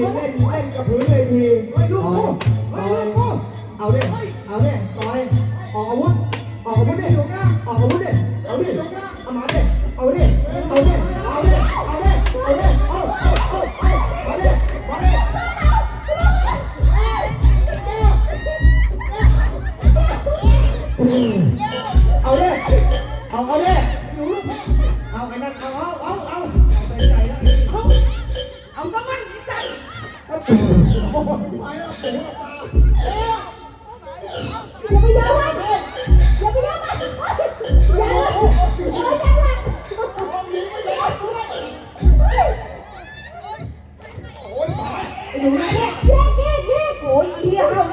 เล่นเล่นกับพื้นเลยทีไม่ลูกพ่อไม่ลูกพ่อเอาดิเอาดิต่อยออกอาวุธออกอาวุธดิออกอาวุธดิเอาดิเอามาดิเอาดิเอาดิเอาดิเอาดิเอาดิเอาเอาเอาเอาดิมาดิเอาดิเอาเอาดิเอาไอ้นั่นเอาเอาเอาเอา อย่าไปเยอะมันอย่าไปเยอะมันอย่าอย่าอย่าอยู่นะแยกแยกแยกแยกโอ้ยเหี้ยเอา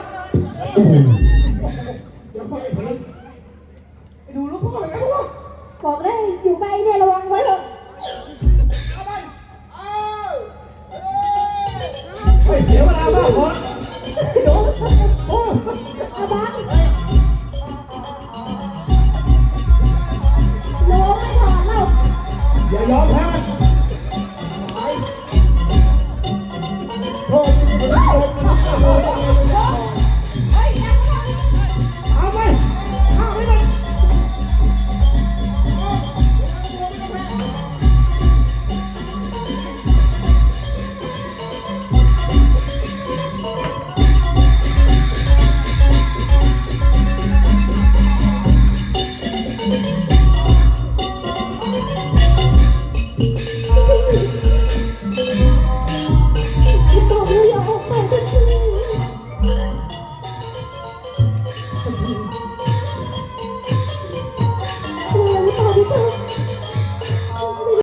ดูลูกพ่อเลยลูกบอกเลยอยู่ไกล อดูโอ้อาบังระวังไม่ถอดเราอย่ายอมแพ้โทษ recipe.